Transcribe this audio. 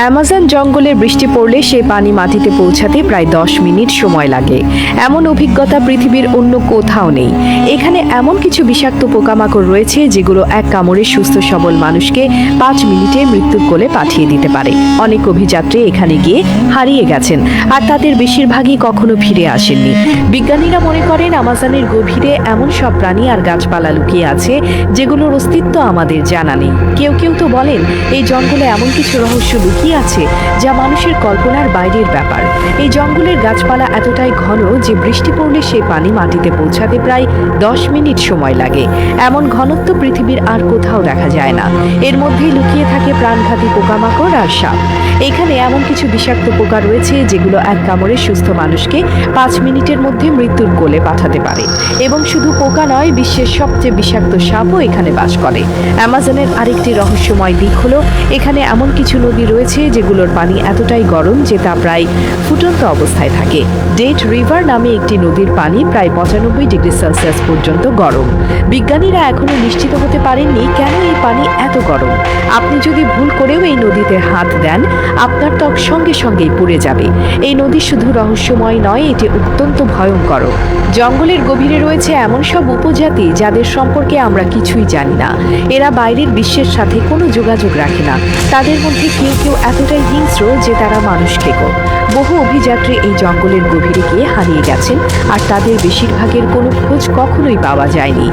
Amazon জঙ্গলে বৃষ্টি পড়লে সেই পানি মাটিতে পৌঁছাতে প্রায় দশ মিনিট সময় লাগে। এমন অভিজ্ঞতা পৃথিবীর অন্য কোথাও নেই। এখানে এমন কিছু বিষাক্ত পোকামাকড় রয়েছে যেগুলো এক কামড়ে সুস্থ সবল মানুষকে পাঁচ মিনিটে মৃত্যুর কোলে পাঠিয়ে দিতে পারে। অনেক অভিযাত্রী এখানে গিয়ে হারিয়ে গেছেন আর তাদের বেশিরভাগই কখনো ফিরে আসেননি। বিজ্ঞানীরা মনে করেন আমাজনের গভীরে এমন সব প্রাণী আর গাছপালা লুকিয়ে আছে যেগুলোর অস্তিত্ব আমাদের জানা নেই। কেউ কেউ তো বলেন, এই জঙ্গলে এমন কিছু রহস্য লুকিয়ে আছে যা মানুষের কল্পনার বাইরের ব্যাপার? এই জঙ্গলের গাছপালা এতটাই ঘন যে বৃষ্টি পড়লে সেই পানি মাটিতে পৌঁছাতে প্রায় দশ মিনিট সময় লাগে। এমন ঘনত্ব পৃথিবীর আর কোথাও দেখা যায় না। এর মধ্যে লুকিয়ে থাকে প্রাণঘাতী পোকামাকড় আর সাপ। এখানে এমন কিছু বিষাক্ত পোকা রয়েছে যেগুলো এক কামড়ে সুস্থ মানুষকে পাঁচ মিনিটের মধ্যে মৃত্যুর কোলে পাঠাতে পারে। এবং শুধু পোকা নয়, বিশ্বের সবচেয়ে বিষাক্ত সাপও এখানে বাস করে। অ্যামাজনের আরেকটি রহস্যময় দিক হলো, এখানে এমন কিছু নদী রয়েছে যেগুলোর পানি এতটাই গরম যে তা প্রায় ফুটন্ত অবস্থায় থাকে। ডেট রিভার নামে একটি নদীর পানি প্রায় পঁচানব্বই ডিগ্রি সেলসিয়াস পর্যন্ত গরম। বিজ্ঞানীরা এখনও নিশ্চিত হতে পারেননি কেন এই পানি এত গরম। আপনি যদি ভুল করেও এই নদীতে হাত দেন, আপনার ত্বক সঙ্গে সঙ্গেই পুড়ে যাবে। এই নদী শুধু রহস্যময় নয়, এটি অত্যন্ত ভয়ঙ্কর। জঙ্গলের গভীরে রয়েছে এমন সব উপজাতি যাদের সম্পর্কে আমরা কিছুই জানি না। এরা বাইরের বিশ্বের সাথে কোনো যোগাযোগ রাখে না। তাদের মধ্যে কেউ কেউ এতটাই হিংস্র যে তারা মানুষ খেকো বহু অভিযাত্রী এই জঙ্গলের গভীরে গিয়ে হারিয়ে গেছেন, আর তাদের বেশিরভাগের কোনো খোঁজ কখনোই পাওয়া যায়নি।